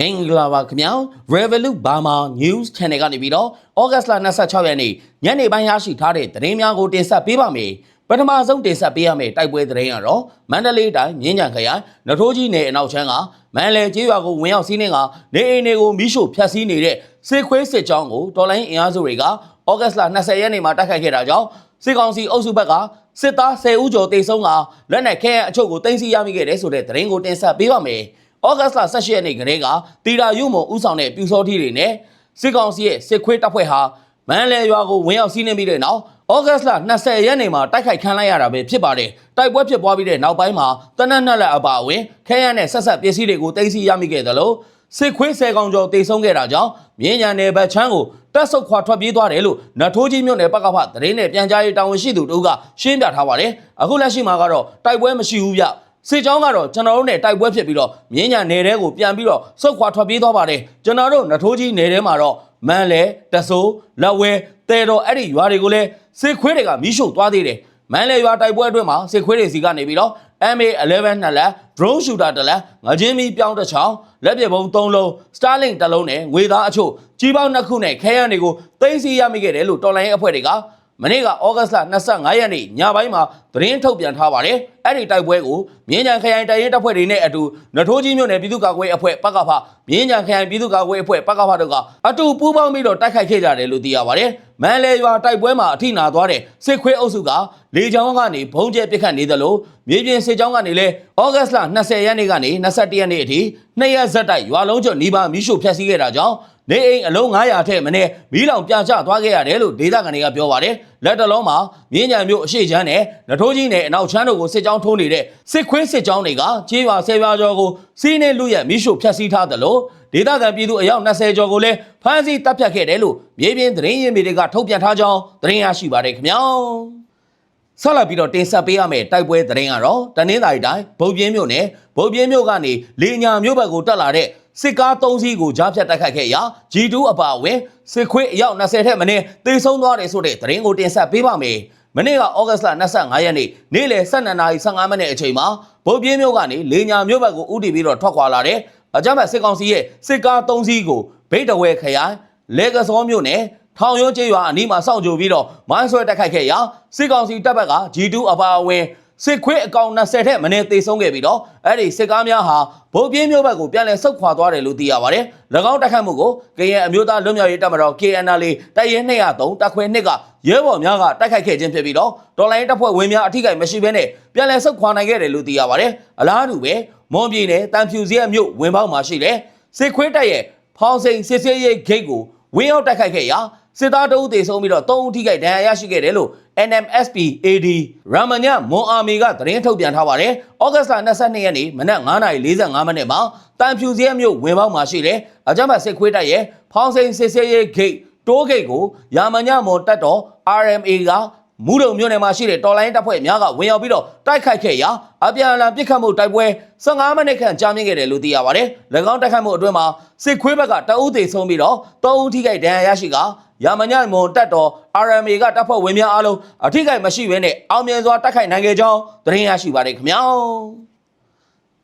မင်္ဂလာပါခင်ဗျာ Revolut Burma News Channel ကနေပြီးတော့ဩဂတ်စ်လ26ရက်နေ့ညနေပိုင်းရရှိထားတဲ့သတင်းများကိုတင်ဆက်ပေးပါမယ်ပထမဆုံးတင်ဆက်ပေးရမယ့်တိုက်ပွဲသတင်းကတော့မန္တလေးတိုင်းမြင်းကြံခရိုင်နထိုးကြီးနယ်အနောက်ချမ်းကမန်လဲကျေးရွာကိုဝင်ရောက်စီးနှင်းကနေအိမ်တွေကိုမိရှို့ဖျက်ဆီးနေတဲ့စစ်ခွေးစစ်ကြောင်းကိုတော်လိုင်းအင်အားစုတွေကဩဂတ်စ်လ20ရက်နေ့မှာတိုက်ခိုက်ခဲ့တာကြောင့်စစ်ကောင်စီအုပ်စုဘက်ကစစ်သား10ဦးကျော်တေဆုံးကလက်နက်ခဲယမ်းအချို့ကိုတင်စီရမိခဲ့တယ်ဆိုတဲ့သတင်းကိုတင်ဆက်ပေးပါမယ် ဩဂတ်စ်လ18ရက်နေ့ကလေးကတီတာရုံမုံဥဆောင်တဲ့ပြူစောထီတွေနဲ့စစ်ကောင်စီရဲ့စစ်ခွေးတပ်ဖွဲ့ဟာမန်လဲရွာကိုဝင်ရောက်စီးနှင်းပြီးတဲ့နောက်ဩဂတ်စ်လ20ရက်နေ့မှာတိုက်ခိုက်ခံလိုက်ရတာပဲဖြစ်ပါတယ်တိုက်ပွဲဖြစ်ပွားပြီးတဲ့နောက်ပိုင်းမှာတနက်နက်လက်အပါအဝင်ခဲယမ်းနဲ့ဆက်ဆက်ပစ္စည်းတွေကိုတင်စီရမိခဲ့တယ်လို့စစ်ခွေးဆယ်ကောင်ကျော်တေဆုံးခဲ့တာကြောင့်မြင်းညာနယ်ဘက်ချမ်းကိုတက်ဆုတ်ခွာထွက်ပြေးသွားတယ်လို့နတ်ထိုးကြီးမြို့နယ်ပကဖသတင်းနဲ့ပြန်ကြားရေးတာဝန်ရှိသူတို့ကရှင်းပြထားပါတယ်အခုလက်ရှိမှာကတော့တိုက်ပွဲမရှိဘူးဗျ စစ်ကြောင်းကတော့ကျွန်တော်တို့နဲ့တိုက်ပွဲဖြစ်ပြီးတော့မြင်းညာနယ်ထဲကိုပြန်ပြီးတော့ဆုတ်ခွာထွက်ပြေးသွားပါတယ်ကျွန်တော်တို့နတ်ထိုးကြီးနယ်ထဲမှာတော့မန်လဲတဆိုးလက်ဝဲတဲတော်အဲ့ဒီရွာတွေကိုလည်းစစ်ခွေးတွေကမိရှို့သွားသေးတယ်မန်လဲရွာတိုက်ပွဲအတွင်းမှာစစ်ခွေးတွေစီကနေပြီးတော့ MA11 နှစ်လက် drone shooter တစ်လက်ငချင်းမီပြောင်းတစ်ချောင်းလက်ပြပုံ၃လုံး Starlink တစ်လုံးနဲ့ငွေသားအချို့ကြီးပေါင်းနှစ်ခုနဲ့ခဲယမ်းတွေကိုသိမ်းဆည်းရမိခဲ့တယ်လို့တော်လိုင်းရဲ့အဖွဲ့တွေက မနေ့ကဩဂတ်စ်လ25ရက်နေ့ညပိုင်းမှာသတင်းထုတ်ပြန်ထားပါတယ်။အဲ့ဒီတိုက်ပွဲကိုမြင်းကြံခရိုင်တိုင်ရင်တပ်ဖွဲ့တွေနဲ့အတူနထိုးကြီးမြို့နယ်ပြည်သူ့ကာကွယ်ရေးအဖွဲ့ပကဖမြင်းကြံခရိုင်ပြည်သူ့ကာကွယ်ရေးအဖွဲ့ပကဖတို့ကအတူပူးပေါင်းပြီးတော့တိုက်ခိုက်ခဲ့ကြတယ်လို့သိရပါတယ်။မန်လေရွာတိုက်ပွဲမှာအထိနာသွားတဲ့စစ်ခွေးအုပ်စုကလေကြောင်းကနေဘုံကျဲပစ်ခတ်နေသလိုမြေပြင်စစ်ကြောင်းကနေလဲဩဂတ်စ်လ20ရက်နေ့ကနေ21ရက်နေ့အထိနှစ်ရက်ဇက်တိုက်ရွာလုံးကျော်နီးပါးမိရှုဖျက်ဆီးခဲ့တာကြောင့် နေအိမ်အလုံး900ထက်မနည်းမီးလောင်ပြကျသွားခဲ့ရတယ်လို့ဒေသခံတွေကပြောပါတယ်လက်တလုံးမှာမြင်းကြံမျိုးအရှိချမ်းနဲ့နထိုးကြီးနဲ့အနောက်ချမ်းတို့ကိုစစ်ကြောင်းထိုးနေတဲ့စစ်ခွေးစစ်ကြောင်းတွေကကြေးရွာဆယ်ရွာကျော်ကိုစီးနေလူရက်မီးရှို့ဖျက်ဆီးထားတယ်လို့ဒေသခံပြည်သူအယောက်20ကျော်ကိုလည်းဖမ်းဆီးတပ်ဖြတ်ခဲ့တယ်လို့မြေပြင်သတင်းရင်းမြစ်တွေကထုတ်ပြန်ထားကြောင်းသတင်းရရှိပါတယ်ခင်ဗျာဆက်လက်ပြီးတော့တင်ဆက်ပေးရမယ့်တိုက်ပွဲသတင်းကတော့တနင်္သာရီတိုင်းဗုတ်ပြင်းမြို့နယ်ဗုတ်ပြင်းမြို့ကနေလေညာမြို့ဘက်ကိုတက်လာတဲ့ စစ်ကား၃စီးကိုကြားဖြတ်တိုက်ခိုက်ခဲ့ရာ G2 အပါအဝင်စစ်ခွေးအယောက်20ထက်မနည်းသေဆုံးသွားတယ်ဆိုတဲ့သတင်းကိုတင်ဆက်ပေးပါမယ်။မနေ့ကဩဂတ်စ်လ25ရက်နေ့နေ့လယ်12:15မိနစ်အချိန်မှာဗုတ်ပြင်းမြို့ကနေလေညာမြို့ဘက်ကိုဥတီပြီးတော့ထွက်ခွာလာတဲ့အကြမ်းဖက်စစ်ကောင်စီရဲ့စစ်ကား၃စီးကိုဗိတ်တဝဲခရိုင်လေကစောမြို့နယ်ထောင်ရုံးကျေးရွာအနီးမှာစောင့်ကြိုပြီးတော့မိုင်းဆွဲတိုက်ခိုက်ခဲ့ရာစစ်ကောင်စီတပ်ဘက်က G2 အပါအဝင် စစ်ခွေးအကောင်20ထက်မနည်းသေဆုံးခဲ့ပြီးတော့အဲ့ဒီစစ်ကားများဟာဗုတ်ပြင်းမြို့ဘက်ကိုပြန်လည်ဆုတ်ခွာသွားတယ်လို့သိရပါတယ်။၎င်းတိုက်ခိုက်မှုကိုကရင်အမျိုးသားလွတ်မြောက်ရေးတပ်မတော် KNL တိုက်ရဲ203တပ်ခွဲ2ကရဲဘော်များကတိုက်ခိုက်ခဲ့ခြင်းဖြစ်ပြီးတော့တော်လိုင်းတပ်ဖွဲ့ဝင်များအထိကိမရှိဘဲနဲ့ပြန်လည်ဆုတ်ခွာနိုင်ခဲ့တယ်လို့သိရပါတယ်။အလားတူပဲမွန်ပြည်နယ်တန်ဖြူစရဲမြို့ဝင်ပေါက်မှာရှိတဲ့စစ်ခွေးတပ်ရဲ့ဖောင်စိန်စစ်စေးရေးဂိတ်ကိုဝင်းရောက်တိုက်ခိုက်ခဲ့ရာစစ်သားတအုပ်တေဆုံးပြီးတော့၃ဦးထိခိုက်ဒဏ်ရာရရှိခဲ့တယ်လို့ NMSP AD ရမညမွန်အာမီကသတင်းထုတ်ပြန်ထားပါတယ်။ဩဂတ်စ်လ22ရက်နေ့မနက်9:45မိနစ်မှာတန်ဖြူစရဲမြို့ဝင်ပေါက်မှာရှိတဲ့အကြမ်းဖက်စစ်ခွေးတပ်ရဲ့ဖောင်စိန်စစ်စေးရေးဂိတ်တိုးဂိတ်ကိုရာမညမွန်တပ်တော် RMA က မူးတုံမြို့နယ်မှာရှိတဲ့တော်လိုင်းတပ်ဖွဲ့များကဝင်ရောက်ပြီးတော့တိုက်ခိုက်ခဲ့ရာအပြန်အလှန်ပစ်ခတ်မှုတိုက်ပွဲ15မိနစ်ခန့်ကြာမြင့်ခဲ့တယ်လို့သိရပါတယ်။၎င်းတိုက်ခိုက်မှုအတွင်းမှာစစ်ခွေးဘက်ကတအုပ်သေးဆုံးပြီးတော့3ဦးထိခိုက်ဒဏ်ရာရရှိကရာမညမွန်တပ်တော် RMA ကတပ်ဖွဲ့ဝင်များအားလုံးအထိခိုက်မရှိဘဲနဲ့အောင်မြင်စွာတိုက်ခိုက်နိုင်ခဲ့ကြောင်းသတင်းရရှိပါတယ်ခင်ဗျာ။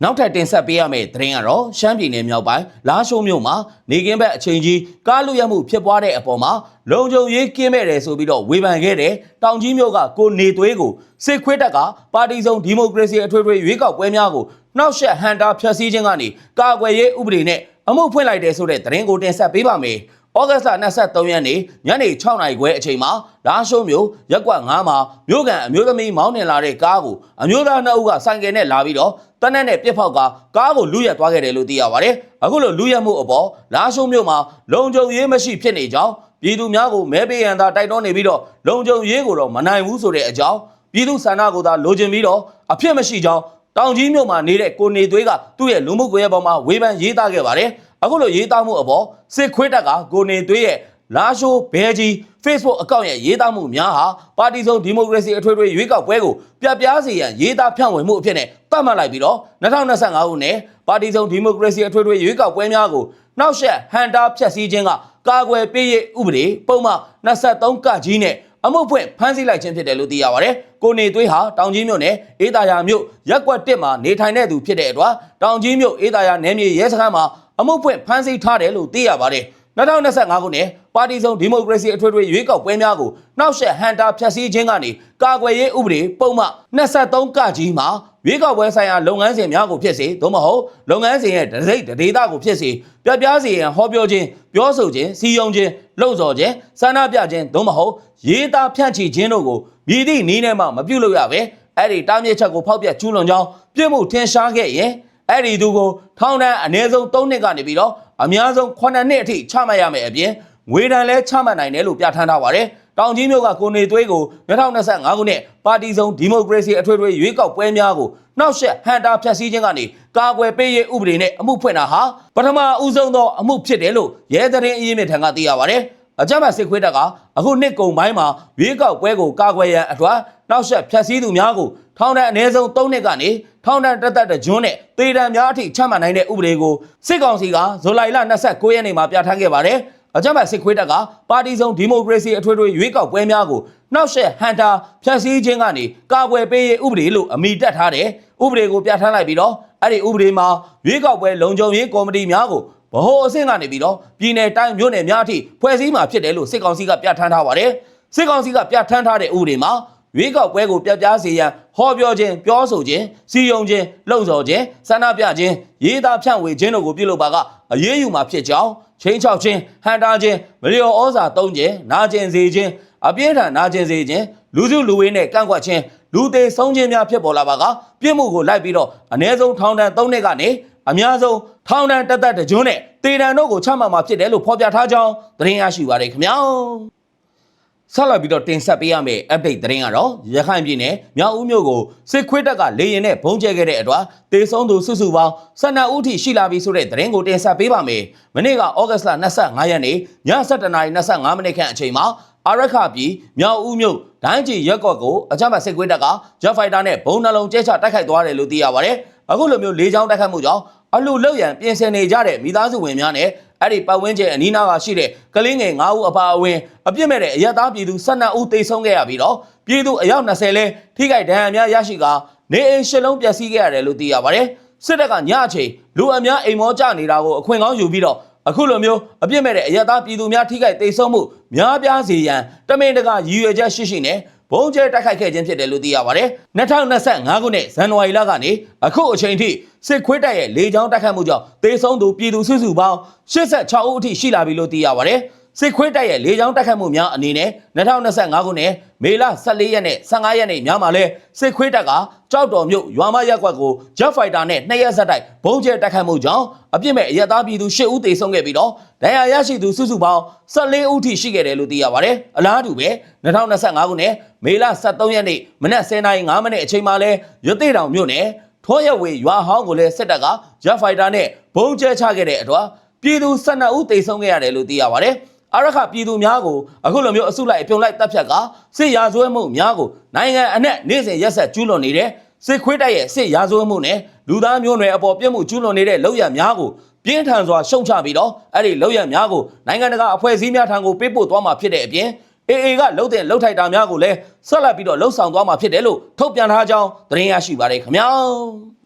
နောက်ထပ်တင်ဆက်ပေးရမယ့်သတင်းကတော့ရှမ်းပြည်နယ်မြောက်ပိုင်းလာရှိုးမြို့မှာနေကင်းဘက်အချိန်ကြီးကားလူရမှုဖြစ်ပွားတဲ့အပေါ်မှာလုံခြုံရေးကင်းမဲ့တယ်ဆိုပြီးတော့ဝေဖန်ခဲ့တဲ့တောင်ကြီးမြို့ကကိုနေသွေးကိုစစ်ခွေးတက်ကပါတီစုံဒီမိုကရေစီအထွေထွေရွေးကောက်ပွဲများကိုနှောက်ယှက်ဟန်တာဖျက်ဆီးခြင်းကနေကာကွယ်ရေးဥပဒေနဲ့အမှုဖွင့်လိုက်တယ်ဆိုတဲ့သတင်းကိုတင်ဆက်ပေးပါမယ်။ ဩဂတ်စ်လ23ရက်နေ့ညနေ6နာရီခွဲအချိန်မှာလာရှိုးမြို့ရက်ကွက်9မှာမြို့ကန်အမျိုးသမီးမောင်းနှင်လာတဲ့ကားကိုအမျိုးသားနှစ်ဦးကဆိုင်ကယ်နဲ့လာပြီးတော့တနက်နဲ့ပြစ်ဖောက်ကကားကိုလူရက်သွားခဲ့တယ်လို့သိရပါတယ်။အခုလိုလူရက်မှုအပေါ်လာရှိုးမြို့မှာလုံခြုံရေးမရှိဖြစ်နေကြောင်းပြည်သူများကိုမဲပေးရန်သာတိုက်တွန်းနေပြီးတော့လုံခြုံရေးကိုတော့မနိုင်ဘူးဆိုတဲ့အကြောင်းပြည်သူဆန္ဒကိုသာလိုချင်ပြီးတော့အဖြစ်မရှိကြောင်းတောင်ကြီးမြို့မှာနေတဲ့ကိုနေသွေးကသူ့ရဲ့လူမှုကွန်ရက်ပေါ်မှာဝေဖန်ရေးသားခဲ့ပါတယ်။ အခုလိုရေးသားမှုအပေါ်စစ်ခွေးတက်ကကိုနေသွေးရဲ့လာရှိုးဘဲကြီး Facebook အကောင့်ရဲ့ရေးသားမှုများဟာပါတီစုံဒီမိုကရေစီအထွေထွေရွေးကောက်ပွဲကိုပြပြားစေရန်ရေးသားဖြန့်ဝေမှုအဖြစ်နဲ့သတ်မှတ်လိုက်ပြီးတော့2025ခုနှစ်ပါတီစုံဒီမိုကရေစီအထွေထွေရွေးကောက်ပွဲများကိုနှောက်ယှက်ဟန်တာဖျက်ဆီးခြင်းကကာကွယ်ပေးရေးဥပဒေပုံမှန်23ကကြီးနဲ့အမှုဖွင့်ဖမ်းဆီးလိုက်ခြင်းဖြစ်တယ်လို့သိရပါတယ်။ကိုနေသွေးဟာတောင်ကြီးမြို့နယ်အေးသာယာမြို့ရက်ကွက်1မှာနေထိုင်တဲ့သူဖြစ်တဲ့အတွက်တောင်ကြီးမြို့အေးသာယာနယ်မြေရဲစခန်းမှာ အမှုဖွင့်ဖမ်းဆီးထားတယ်လို့သိရပါတယ်2025ခုနှစ်ပါတီစုံဒီမိုကရေစီအထွေထွေရွေးကောက်ပွဲများကိုနှောက်ယှက်ဟန်တာဖျက်ဆီးခြင်းကနေကာကွယ်ရေးဥပဒေပုံမှ23ကကြီးမှာရွေးကောက်ပွဲဆိုင်ရာလုပ်ငန်းစဉ်များကိုဖြစ်စေသို့မဟုတ်လုပ်ငန်းစဉ်ရဲ့ဒစိမ့်ဒေသကိုဖြစ်စေပြပြစေရန်ဟောပြောခြင်းပြောဆိုခြင်းစီယုံခြင်းလှုံ့ဆော်ခြင်းဆန္ဒပြခြင်းသို့မဟုတ်ရေးသားဖြန့်ချီခြင်းတို့ကိုမြည်သည့်နည်းနဲ့မှမပြုလုပ်ရပဲအဲ့ဒီတားမြစ်ချက်ကိုဖောက်ပြကျူးလွန်ကြောင်းပြစ်မှုထင်ရှားခဲ့ရင် အဲ့ဒီသူကိုထောင်ဒဏ်အနည်းဆုံး3နှစ်ကနေပြီးတော့အများဆုံး9နှစ်အထိချမှတ်ရမယ်အပြင်ငွေဒဏ်လည်းချမှတ်နိုင်တယ်လို့ပြဋ္ဌာန်းထားပါတယ်။တောင်ကြီးမြို့ကကိုနေသွေးကို2025ခုနှစ်ပါတီစုံဒီမိုကရေစီအထွေထွေရွေးကောက်ပွဲများကိုနှောက်ယှက်ဟန်တာဖျက်ဆီးခြင်းကနေကာကွယ်ပေးရေးဥပဒေနဲ့အမှုဖွင့်တာဟာပထမဦးဆုံးသောအမှုဖြစ်တယ်လို့ရဲသတင်းအရေးမြစ်ထံကသိရပါတယ်။အကြမ်းဖက်စစ်ခွေးတပ်ကအခုနှစ်ကုန်ပိုင်းမှာရွေးကောက်ပွဲကိုကာကွယ်ရန်အတွက်နောက်ဆက်ဖြတ်စည်းသူများကို ထောင်ဒဏ်အနည်းဆုံး3နှစ်ကနေထောင်ဒဏ်တက်တက်တကြွန်းနဲ့တေဒဏ်များအထိချမှတ်နိုင်တဲ့ဥပဒေကိုစစ်ကောင်စီကဇူလိုင်လ29ရက်နေ့မှာပြဋ္ဌာန်းခဲ့ပါတယ်။အကြမ်းဖက်စစ်ခွေးတပ်ကပါတီစုံဒီမိုကရေစီအထွေထွေရွေးကောက်ပွဲများကိုနောက်ဆက်ဟန်တာဖြတ်စည်းခြင်းကနေကာကွယ်ပေးရေးဥပဒေလို့အမိတက်ထားတယ်။ဥပဒေကိုပြဋ္ဌာန်းလိုက်ပြီးတော့အဲ့ဒီဥပဒေမှာရွေးကောက်ပွဲလုံခြုံရေးကော်မတီများကိုဗဟိုအဆင့်ကနေပြီးတော့ပြည်내တိုင်းမြို့နယ်များအထိဖွဲ့စည်းမှာဖြစ်တယ်လို့စစ်ကောင်စီကပြဋ္ဌာန်းထားပါတယ်။စစ်ကောင်စီကပြဋ္ဌာန်းထားတဲ့ဥပဒေမှာရွေးကောက်ပွဲကိုပြပြစေရန် ဟောပြောခြင်းပြောဆိုခြင်းစီယုံခြင်းလှုံ့ဆော်ခြင်းဆန္ဒပြခြင်းရေးသားဖြန့်ဝေခြင်းတို့ကိုပြုလုပ်ပါကအရေးယူမှာဖြစ်ကြောင်းချင်းချောက်ခြင်းဟန်တာခြင်းမလျော်ဩဇာသုံးခြင်းနာကျင်စေခြင်းအပြင်းထန်နာကျင်စေခြင်းလူစုလူဝေးနဲ့ကန့်ကွက်ခြင်းလူသေးဆုံးခြင်းများဖြစ်ပေါ်လာပါကပြစ်မှုကိုလိုက်ပြီးတော့အ ਨੇ ဆုံးထောင်ဒဏ်၃နှစ်ကနေအများဆုံးထောင်ဒဏ်တက်တက်တကြွန်းနဲ့တေဒဏ်တို့ကိုချမှတ်မှာဖြစ်တယ်လို့ဖော်ပြထားကြောင်းသတင်းရရှိပါရခင်ဗျာ ဆက်လက်ပြီးတော့တင်ဆက်ပေးရမယ့် update သတင်းကတော့ရခိုင်ပြည်နယ်မြောက်ဦးမြို့ကိုစစ်ခွေးတပ်ကလေရင်နဲ့ဘုံကျဲခဲ့တဲ့အတွက်တေဆုံးသူစုစုပေါင်း12ဦးထိရှိလာပြီဆိုတဲ့သတင်းကိုတင်ဆက်ပေးပါမယ်။မနေ့ကဩဂတ်စ်လ25ရက်နေ့ည7:25မိနစ်ခန့်အချိန်မှာအာရခပြည်မြောက်ဦးမြို့ဒိုင်းကြီးရက်ကော့ကိုအကြမ်းဖက်စစ်ခွေးတပ်ကဂျက်ဖိုက်တာနဲ့ဘုံနှလုံးကျဲချတိုက်ခိုက်သွားတယ်လို့သိရပါတယ်။အခုလိုမျိုးလေကြောင်းတိုက်ခိုက်မှုကြောင့်အလူလောက်ရန်ပြင်ဆင်နေကြတဲ့မိသားစုဝင်များနဲ့ အဲ့ဒီပတ်ဝန်းကျင်အနီးနားကရှိတဲ့ကလေးငယ်9ဦးအပါအဝင်အပြစ်မဲ့တဲ့အရက်သားပြည်သူ12ဦးသေဆုံးခဲ့ရပြီးတော့ပြည်သူအယောက်20လဲထိခိုက်ဒဏ်ရာများရရှိကနေအိမ်ရှစ်လုံးပျက်စီးခဲ့ရတယ်လို့သိရပါတယ်စစ်တပ်ကညအချိန်လူအများအိမ်မောကျနေတာကိုအခွင့်ကောင်းယူပြီးတော့အခုလိုမျိုးအပြစ်မဲ့တဲ့အရက်သားပြည်သူများထိခိုက်သေဆုံးမှုများပြားစေရန်တမင်တကာရည်ရွယ်ချက်ရှိရှိနဲ့ ဘုံကျဲတိုက်ခိုက်ခဲ့ခြင်းဖြစ်တယ်လို့သိရပါတယ်2025ခုနှစ်ဇန်နဝါရီလကနေအခုအချိန်ထိစစ်ခွေးတပ်ရဲ့လေကြောင်းတိုက်ခိုက်မှုကြောင့်သေဆုံးသူပြည်သူစုစုပေါင်း86ဦးအထိရှိလာပြီလို့သိရပါတယ် စစ်ခွေးတပ်ရဲ့လေကြောင်းတိုက်ခိုက်မှုများအနေနဲ့2025ခုနှစ်မေလ14ရက်နဲ့15ရက်နေ့ညမှာလဲစစ်ခွေးတပ်ကကြောက်တော်မြို့ရွာမရက်ကွက်ကို Jet Fighter နဲ့နှစ်ရက်ဆက်တိုက်ဘုံကျဲတိုက်ခိုက်မှုကြောင့်အပြစ်မဲ့အရက်သားပြည်သူ10ဦးသေဆုံးခဲ့ပြီးတော့ဒဏ်ရာရရှိသူစုစုပေါင်း14ဦးထိရှိခဲ့တယ်လို့သိရပါတယ်အလားတူပဲ2025ခုနှစ်မေလ23ရက်နေ့မနက်10:05မိနစ်အချိန်မှာလဲရသေးတောင်မြို့နယ်ထွန်းရဝေရွာဟောင်းကိုလည်းစစ်တပ်က Jet Fighter နဲ့ဘုံကျဲချခဲ့တဲ့အတွက်ပြည်သူ12ဦးသေဆုံးခဲ့ရတယ်လို့သိရပါတယ် အရခပြည်သူများကိုအခုလိုမျိုးအစုလိုက်အပြုံလိုက်တပ်ဖြတ်ကစစ်ရာဇဝဲမှုများကိုနိုင်ငံအနှံ့နေ့စဉ်ရက်ဆက်ကျူးလွန်နေတဲ့စစ်ခွေးတိုက်ရဲ့စစ်ရာဇဝဲမှုနဲ့လူသားမျိုးနွယ်အပေါ်ပြစ်မှုကျူးလွန်နေတဲ့လောက်ရများကိုပြင်းထန်စွာရှုံချပြီးတော့အဲ့ဒီလောက်ရများကိုနိုင်ငံတကာအဖွဲ့အစည်းများထံကိုပေးပို့သွားမှာဖြစ်တဲ့အပြင်အေအေကလှုပ်တဲ့လှုပ်ထိုက်တာများကိုလည်းဆက်လက်ပြီးတော့လှုပ်ဆောင်သွားမှာဖြစ်တယ်လို့ထုတ်ပြန်ထားကြောင်းသတင်းရရှိပါတယ်ခင်ဗျာ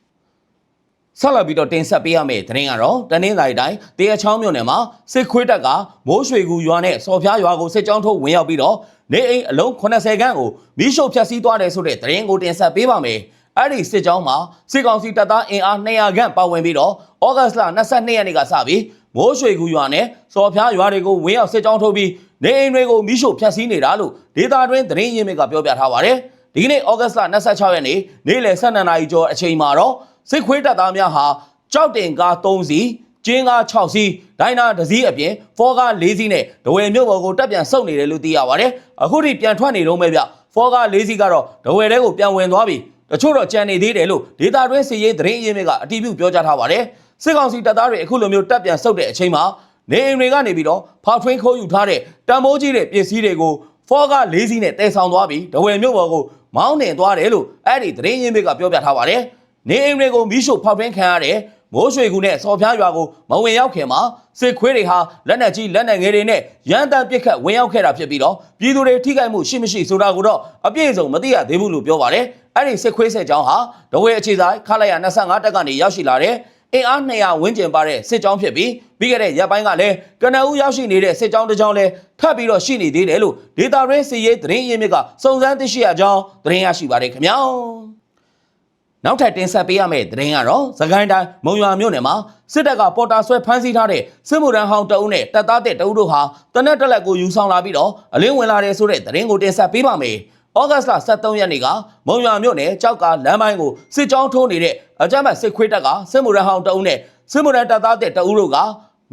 ဆက်လက်ပြီးတော့တင်ဆက်ပေးရမယ့်သတင်းကတော့တနင်္လာရီတိုင်းတရချောင်းမြို့နယ်မှာစစ်ခွေးတပ်ကမိုးရွှေကူရွာနဲ့စော်ဖျားရွာကိုစစ်ကြောင်းထုတ်ဝင်ရောက်ပြီးတော့နေအိမ်အလုံး80ခန်းကိုမီးရှို့ဖျက်ဆီးသွားတယ်ဆိုတဲ့သတင်းကိုတင်ဆက်ပေးပါမယ်။အဲ့ဒီစစ်ကြောင်းမှာစစ်ကောင်စီတပ်သားအင်အား200ခန့်ပါဝင်ပြီးတော့ဩဂတ်စ်လ22ရက်နေ့ကစပြီးမိုးရွှေကူရွာနဲ့စော်ဖျားရွာတွေကိုဝင်ရောက်စစ်ကြောင်းထုတ်ပြီးနေအိမ်တွေကိုမီးရှို့ဖျက်ဆီးနေတာလို့ဒေတာတွင်းသတင်းရင်းမြစ်ကပြောပြထားပါတယ်။ဒီကနေ့ဩဂတ်စ်လ26ရက်နေ့နေ့လယ်12နာရီကျော်အချိန်မှာတော့ စစ်ခွေးတပ်သားများဟာကြောက်တင်ကား3စီးကျင်းကား6စီးဒိုင်နာ1စီးအပြင်ဖောကား4စီးနဲ့ဒဝယ်မြို့ပေါ်ကိုတက်ပြန်ဆုတ်နေတယ်လို့သိရပါတယ်အခုထိပြန်ထွက်နေတော့မဲ့ဗျဖောကား4စီးကတော့ဒဝယ်တဲကိုပြန်ဝင်သွားပြီတချို့တော့ကြံနေသေးတယ်လို့ဒေတာတွင်းစီရေးသတင်းအရင်းမြစ်ကအတည်ပြုပြောကြားထားပါတယ်စစ်ကောင်စီတပ်သားတွေအခုလိုမျိုးတက်ပြန်ဆုတ်တဲ့အချိန်မှာနေအိမ်တွေကနေပြီးတော့ဖောက်ထွင်းခိုးယူထားတဲ့တံမိုးကြီးတဲ့ပစ္စည်းတွေကိုဖောကား၄စီးနဲ့တဲဆောင်သွားပြီးဒဝယ်မြို့ပေါ်ကိုမောင်းနှင်သွားတယ်လို့အဲ့ဒီသတင်းရင်းမြစ်ကပြောပြထားပါတယ် နေအိမ်တွေကိုမီးရှို့ဖောက်ထွင်းခံရတဲ့မိုးရွှေကူနဲ့စော်ဖျားရွာကိုမဝင်ရောက်ခင်မှာစစ်ခွေးတွေဟာလက်နက်ကြီးလက်နက်ငယ်တွေနဲ့ရန်တမ်းပစ်ခတ်ဝင်ရောက်ခဲ့တာဖြစ်ပြီးတော့ပြည်သူတွေထိခိုက်မှုရှိမရှိဆိုတာကိုတော့အပြည့်အစုံမသိရသေးဘူးလို့ပြောပါတယ်။အဲ့ဒီစစ်ခွေးဆက်ကြောင်းဟာဒဝဲအခြေဆိုင်ခလာရ25တက်ကနေရောက်ရှိလာတဲ့အင်အား200ဝန်းကျင်ပါတဲ့စစ်ကြောင်းဖြစ်ပြီးပြီးခဲ့တဲ့ရက်ပိုင်းကလည်းကနဦးရောက်ရှိနေတဲ့စစ်ကြောင်းတစ်ကြောင်းလည်းထပ်ပြီးတော့ရှိနေသေးတယ်လို့ဒေတာရင်းစီရေးသတင်းရင်းမြစ်ကစုံစမ်းသိရှိရကြောင်းသတင်းရရှိပါတယ်ခင်ဗျာ နောက်ထပ်တင်ဆက်ပေးရမယ့်သတင်းကတော့သခိုင်းတိုင်းမုံရွာမြို့နယ်မှာစစ်တပ်ကပေါ်တာဆွဲဖမ်းဆီးထားတဲ့စစ်မှုထမ်းဟောင်းတအုပ်နဲ့တပ်သားတဲ့တအုပ်တို့ဟာတနက်တက်လက်ကိုယူဆောင်လာပြီးတော့အလင်းဝင်လာတယ်ဆိုတဲ့သတင်းကိုတင်ဆက်ပေးပါမယ်။ဩဂတ်စ်လ23ရက်နေ့ကမုံရွာမြို့နယ်ကြောက်ကလမ်းပိုင်းကိုစစ်ကြောင်းထိုးနေတဲ့အကြမ်းဖက်စစ်ခွေးတပ်ကစစ်မှုထမ်းဟောင်းတအုပ်နဲ့စစ်မှုထမ်းတပ်သားတဲ့တအုပ်တို့က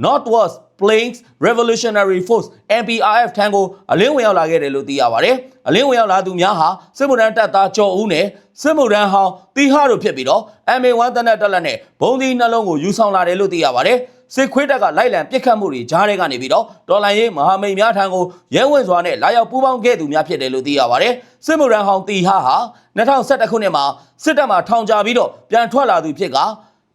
Northwest Plains Revolutionary Force NPRF ထံကိုအလင်းဝင်ရောက်လာခဲ့တယ်လို့သိရပါတယ်။အလင်းဝင်ရောက်လာသူများဟာစစ်မှုထမ်းတပ်သားကျော်ဦးနဲ့စစ်မှုထမ်းဟောင်းတီဟာတို့ဖြစ်ပြီးတော့ MA1 တနက်တက်လက်နဲ့ဘုံဒီနှလုံးကိုယူဆောင်လာတယ်လို့သိရပါတယ်။စစ်ခွေးတပ်ကလိုက်လံပစ်ခတ်မှုတွေကြားထဲကနေပြီးတော့ဒေါ်လာရေးမဟာမိတ်များထံကိုရဲဝင်စွာနဲ့လာရောက်ပူးပေါင်းခဲ့သူများဖြစ်တယ်လို့သိရပါတယ်။စစ်မှုထမ်းဟောင်းတီဟာဟာ2011ခုနှစ်မှာစစ်တပ်မှထောင်ချပြီးတော့ပြန်ထွက်လာသူဖြစ်က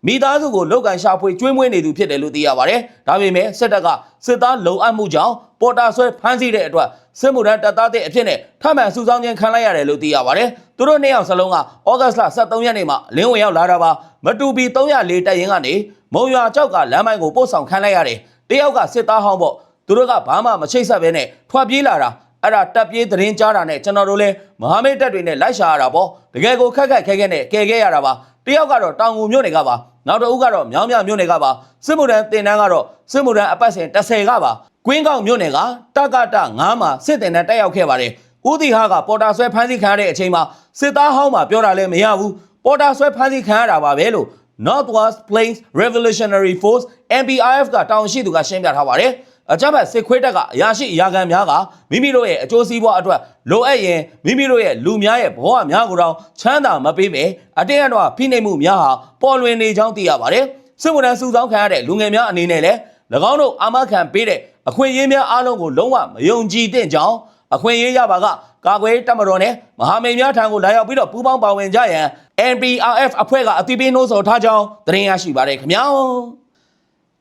မိသားစုကိုလောက်ကန်ရှာဖွေကျွေးမွေးနေသူဖြစ်တယ်လို့သိရပါတယ်။ဒါပေမဲ့စစ်တပ်ကစစ်သားလုံအပ်မှုကြောင့်ပေါ်တာဆွဲဖမ်းဆီးတဲ့အတွက်စစ်မှုထမ်းတပ်သားတဲ့အဖြစ်နဲ့ထပ်မံစုဆောင်းခြင်းခံလိုက်ရတယ်လို့သိရပါတယ်။သူတို့နှစ်ယောက်စလုံးကဩဂတ်စ်လ23ရက်နေ့မှာလင်းဝင်ရောက်လာတာပါ။မတူပီ304တပ်ရင်းကနေမုံရွာကြောက်ကလမ်းမိုင်းကိုပို့ဆောင်ခံလိုက်ရတယ်။တယောက်ကစစ်သားဟောင်းပေါ့။သူတို့ကဘာမှမချိတ်ဆက်ဘဲနဲ့ထွက်ပြေးလာတာ။အဲ့ဒါတပ်ပြေးသတင်းကြားတာနဲ့ကျွန်တော်တို့လည်းမဟာမိတ်တပ်တွေနဲ့လိုက်ရှာရတာပေါ့တကယ်ကိုခက်ခက်ခဲခဲနဲ့ကယ်ခဲ့ရတာပါတယောက်ကတော့တောင်ငူမြို့နယ်ကပါ နောက်တစ်ဦးကတော့မြောင်းမြမြို့နယ်ကပါစစ်မှုထမ်းတင်တန်းကတော့စစ်မှုထမ်းအပတ်စဉ်30ကပါကွင်းကောက်မြို့နယ်ကတကတ9မှာစစ်တင်တန်းတက်ရောက်ခဲ့ပါတယ်ဦးတီဟာကပေါ်တာဆွဲဖမ်းဆီးခံရတဲ့အချိန်မှာစစ်သားဟောင်းမှာပြောတာလည်းမရဘူးပေါ်တာဆွဲဖမ်းဆီးခံရတာပါပဲလို့ Northwest Plains Revolutionary Force NPRF ကတောင်ရှိသူကရှင်းပြထားပါတယ် အကြမ်းဖက်စစ်ခွေးတပ်ကအရာရှိအရာခံများကမိမိတို့ရဲ့အကျိုးစီးပွားအတွက်လိုအပ်ရင်မိမိတို့ရဲ့လူများရဲ့ဘဝများကိုတောင်ချမ်းသာမပေးပဲအတင်းအတော့ဖိနှိပ်မှုများဟာပေါ်လွင်နေကြောင်းသိရပါတယ်စစ်မှုထမ်းစုဆောင်းခံရတဲ့လူငယ်များအနေနဲ့လည်း၎င်းတို့အာမခံပေးတဲ့အခွင့်အရေးများအားလုံးကိုလုံးဝမယုံကြည်သင့်ကြောင်းအခွင့်အရေးရပါကကာကွယ်တပ်မတော်နဲ့မဟာမိတ်များထံကိုလာရောက်ပြီးတော့ပူးပေါင်းပါဝင်ကြရန် NPRF အဖွဲ့ကအသိပေးနှိုးဆော်ထားကြောင်းသတင်းရရှိပါတယ်ခင်ဗျာ